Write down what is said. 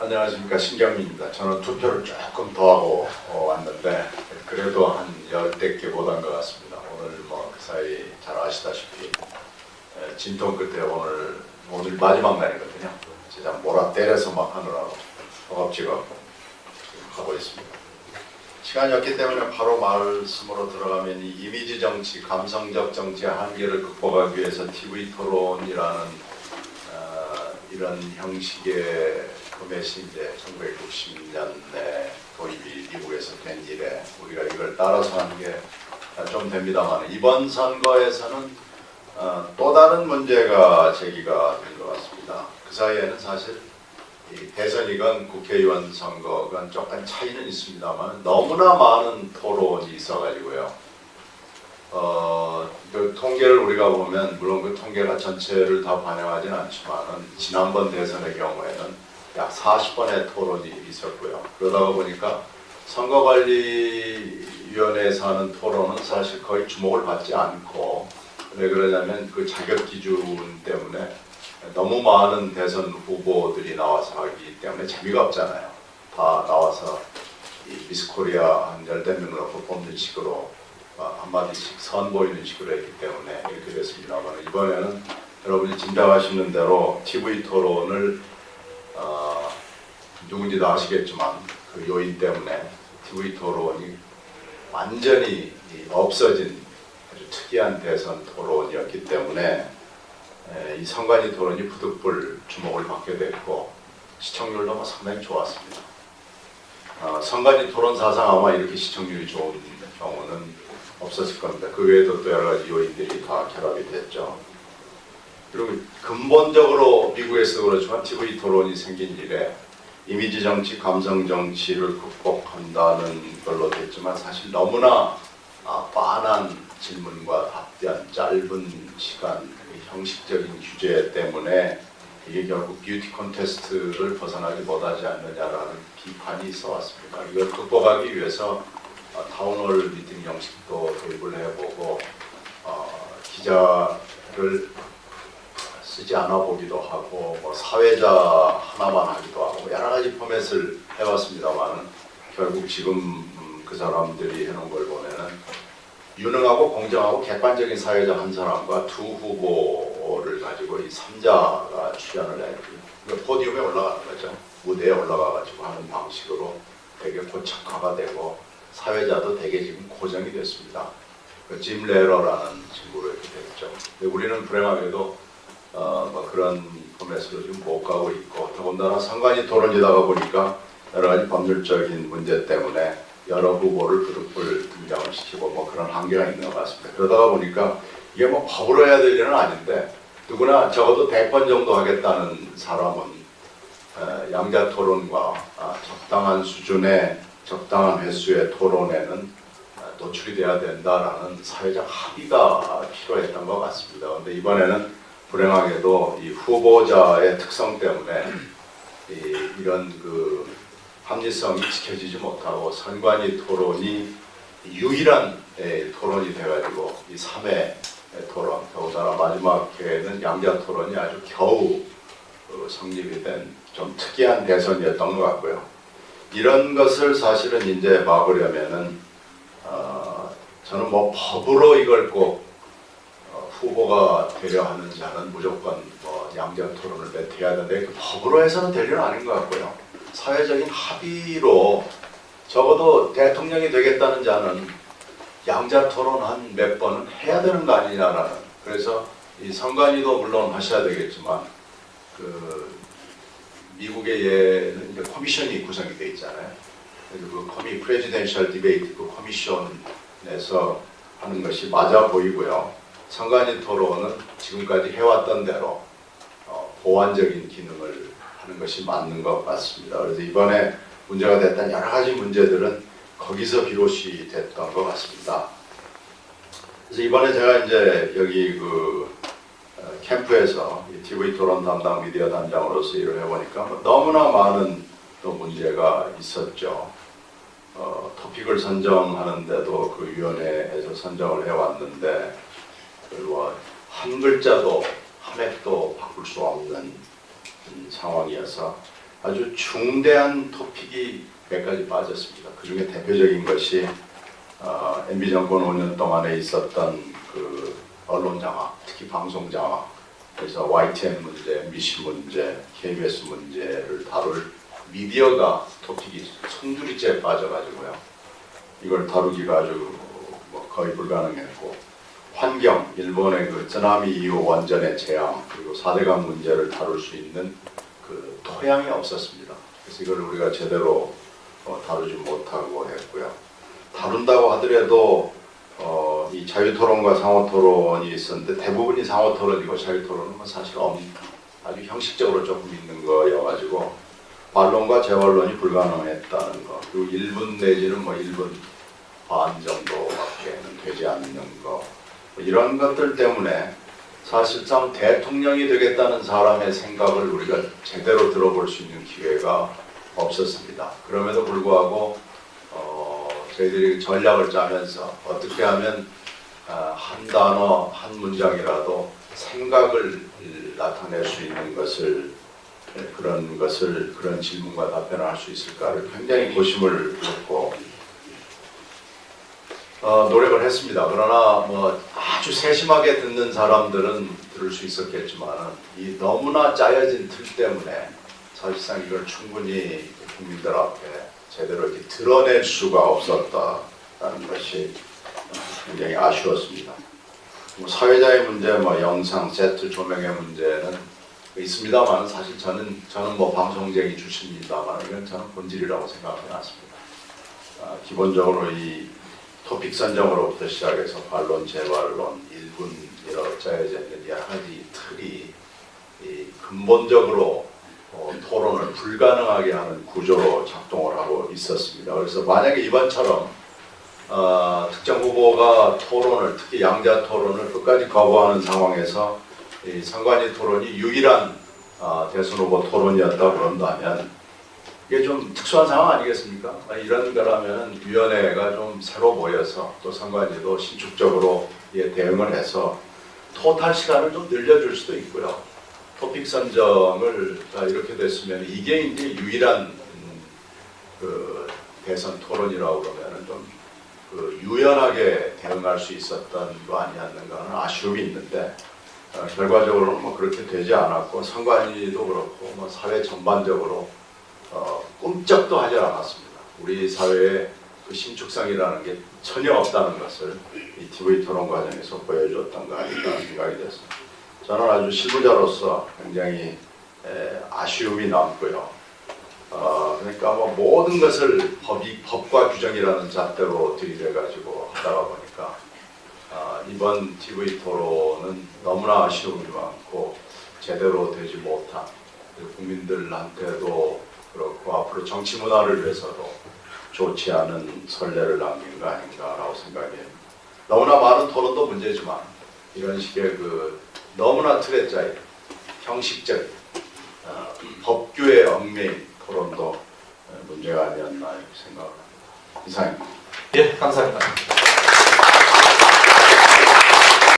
안녕하십니까 신경민입니다. 저는 투표를 조금 더 하고 어, 왔는데 그래도 한 열댓 개 못한 것 같습니다. 오늘 뭐 그 사이 잘 아시다시피 에, 진통 끝에 오늘 오늘 마지막 날이거든요. 진짜 몰아 때려서 막 하느라고 허겁지겁 하고 있습니다. 시간이 없기 때문에 바로 말씀으로 들어가면 이 이미지 정치, 감성적 정치의 한계를 극복하기 위해서 TV 토론이라는 어, 이런 형식의 포맷이 이제 1960년대 도입이 미국에서 된 이래 우리가 이걸 따라서 하는 게 좀 됩니다만 이번 선거에서는 어, 또 다른 문제가 제기가 된 것 같습니다. 그 사이에는 사실 이 대선이건 국회의원 선거건 조금 차이는 있습니다만 너무나 많은 토론이 있어가지고요. 어, 그 통계를 우리가 보면 물론 그 통계가 전체를 다 반영하진 않지만은 지난번 대선의 경우에는 약 40번의 토론이 있었고요. 그러다가 보니까 선거관리위원회에서 하는 토론은 사실 거의 주목을 받지 않고 왜 그러냐면 그 자격 기준 때문에 너무 많은 대선 후보들이 나와서 하기 때문에 재미가 없잖아요. 다 나와서 이 미스코리아 한 열댓 명 놓고 뽑는 식으로 어, 한마디씩 선 보이는 식으로 했기 때문에 이렇게 됐습니다만 이번에는 여러분이 짐작하시는 대로 TV 토론을 어, 누군지도 아시겠지만 그 요인 때문에 TV 토론이 완전히 이 없어진 아주 특이한 대선 토론이었기 때문에 에, 이 선관위 토론이 부득불 주목을 받게 됐고 시청률도 뭐 상당히 좋았습니다. 어, 선관위 토론 사상 아마 이렇게 시청률이 좋은 경우는 없었을 겁니다. 그 외에도 또 여러 가지 요인들이 다 결합이 됐죠. 그리고 근본적으로 미국에서 그렇지만 TV 토론이 생긴 이래 이미지 정치, 감성 정치를 극복한다는 걸로 됐지만 사실 너무나 아, 빤한 질문과 답변, 짧은 시간, 이 형식적인 규제 때문에 이게 결국 뷰티 콘테스트를 벗어나지 못하지 않느냐라는 비판이 있어 왔습니다. 이걸 극복하기 위해서 어, 타운홀 미팅 형식도 도입을 해보고 어, 기자를 쓰지 않아 보기도 하고 뭐 사회자 하나만 하기도 하고 여러 가지 포맷을 해왔습니다만은 결국 지금 음, 그 사람들이 해놓은 걸 보면은 유능하고 공정하고 객관적인 사회자 한 사람과 두 후보를 가지고 이 3자가 출연을 해요. 그 포디움에 올라가는 거죠. 무대에 올라가가지고 하는 방식으로 되게 고착화가 되고 사회자도 되게 지금 고정이 됐습니다. 그짐 레러라는 친구로 이렇게 됐죠. 근데 우리는 불행하게도 어, 뭐 그런 포맷으로 지금 못 가고 있고 더군다나 상관이 토론이다가 보니까 여러 가지 법률적인 문제 때문에 여러 후보를 부득불 등장을 시키고 뭐 그런 한계가 있는 것 같습니다. 그러다가 보니까 이게 뭐 법으로 해야 될 일은 아닌데 누구나 적어도 100번 정도 하겠다는 사람은 어, 양자 토론과 아, 적당한 수준의 적당한 횟수의 토론에는 어, 노출이 돼야 된다라는 사회적 합의가 필요했던 것 같습니다. 그런데 이번에는 불행하게도 이 후보자의 특성 때문에 이, 이런 그 합리성이 지켜지지 못하고 선관위 토론이 유일한 예, 토론이 돼가지고 이 3회 토론 더군다나 마지막 회에는 양자 토론이 아주 겨우 어, 성립이 된 좀 특이한 대선이었던 것 같고요. 이런 것을 사실은 이제 막으려면은 어, 저는 뭐 법으로 이걸 꼭 어, 후보가 되려 하는 자는 무조건 뭐 양자 토론을 매태해야 되는데 그 법으로 해서는 될 일은 아닌 것 같고요. 사회적인 합의로 적어도 대통령이 되겠다는 자는 양자 토론 한 몇 번은 해야 되는 거 아니냐라는 그래서 이 선관위도 물론 하셔야 되겠지만 그 미국의 예는 이제 커미션이 구성이 돼 있잖아요. 그래서 그 커미 프레지덴셜 디베이트 그 커미션에서 하는 것이 맞아 보이고요. 선관위 토론은 지금까지 해왔던 대로 어, 보완적인 기능을 하는 것이 맞는 것 같습니다. 그래서 이번에 문제가 됐던 여러 가지 문제들은 거기서 비롯이 됐던 것 같습니다. 그래서 이번에 제가 이제 여기 그 어, 캠프에서 이 TV 토론 담당 미디어 단장으로서 일을 해보니까 뭐 너무나 많은 또 문제가 있었죠. 어, 토픽을 선정하는데도 그 위원회에서 선정을 해왔는데 그리고 한 글자도 한 획도 바꿀 수 없는 음, 상황이어서 아주 중대한 토픽이 몇 가지 빠졌습니다. 그 중에 대표적인 것이 어, MB 정권 5년 동안에 있었던 그 언론 장악, 특히 방송 장악, 그래서 YTN 문제, MBC 문제, KBS 문제를 다룰 미디어가 토픽이 송두리째 빠져가지고요. 이걸 다루기가 아주 뭐 거의 불가능했고 환경, 일본의 그 쓰나미 이후 원전의 재앙 그리고 4대강 문제를 다룰 수 있는 그 토양이 없었습니다. 그래서 이걸 우리가 제대로 어, 다루지 못하고 했고요. 다룬다고 하더라도 어, 이 자유토론과 상호토론이 있었는데 대부분이 상호토론이고 자유토론은 뭐 사실 없, 아주 형식적으로 조금 있는 거여가지고 반론과 재반론이 불가능했다는 거 그리고 1분 내지는 뭐 1분 반 정도밖에는 되지 않는 거뭐 이런 것들 때문에 사실상 대통령이 되겠다는 사람의 생각을 우리가 제대로 들어볼 수 있는 기회가 없었습니다. 그럼에도 불구하고 어, 저희들이 전략을 짜면서 어떻게 하면 아, 한 단어 한 문장이라도 생각을 나타낼 수 있는 것을 예, 그런 것을 그런 질문과 답변을 할 수 있을까를 굉장히 고심을 했고 어, 노력을 했습니다. 그러나 뭐 아주 세심하게 듣는 사람들은 들을 수 있었겠지만 이 너무나 짜여진 틀 때문에 사실상 이걸 충분히 국민들 앞에 제대로 이렇게 드러낼 수가 없었다는 것이 굉장히 아쉬웠습니다. 뭐 사회자의 문제, 뭐 영상 세트 조명의 문제는 있습니다만 사실 저는 저는 뭐 방송쟁이 출신입니다만 이건 저는 본질이라고 생각해 놨습니다. 아, 기본적으로 이 토픽 선정으로부터 시작해서 반론, 재반론, 일분 이렇게 짜여져 있는 여러 가지 틀이 이 근본적으로 어, 토론을 불가능하게 하는 구조로 작동을 하고 있었습니다. 그래서 만약에 이번처럼 어, 특정 후보가 토론을 특히 양자 토론을 끝까지 거부하는 상황에서 이 선관위 토론이 유일한 어, 대선 후보 토론이었다 그런다면 이게 좀 특수한 상황 아니겠습니까? 아, 이런 거라면 위원회가 좀 새로 모여서 또 선관위도 신축적으로 예, 대응을 해서 토탈 시간을 좀 늘려줄 수도 있고요. 토픽 선정을 자, 이렇게 됐으면 이게 이제 유일한 음, 그 대선 토론이라고 그러면은 좀 그 유연하게 대응할 수 있었던 거 아니었는가 하는 아쉬움이 있는데 어, 결과적으로는 뭐 그렇게 되지 않았고 선관위도 그렇고 뭐 사회 전반적으로 어, 꿈쩍도 하지 않았습니다. 우리 사회에 그 신축성이라는 게 전혀 없다는 것을 이 TV 토론 과정에서 거 아닌가 생각이 됐습니다. 저는 아주 실무자로서 굉장히 에, 아쉬움이 남고요. 어, 그러니까 뭐 모든 것을 법이, 법과 규정이라는 잣대로 들이대가지고 하다가 보니까 아, 이번 TV 토론은 너무나 아쉬움이 많고 제대로 되지 못한 그리고 국민들한테도 그렇고 앞으로 정치 문화를 위해서도 좋지 않은 선례를 남긴 거 아닌가라고 생각해요. 너무나 많은 토론도 문제지만 이런 식의 그 너무나 틀에 짜인 형식적인 어, 법규에 얽매인 토론도 어, 문제가 아니었나 생각합니다. 이상입니다. 예, 감사합니다.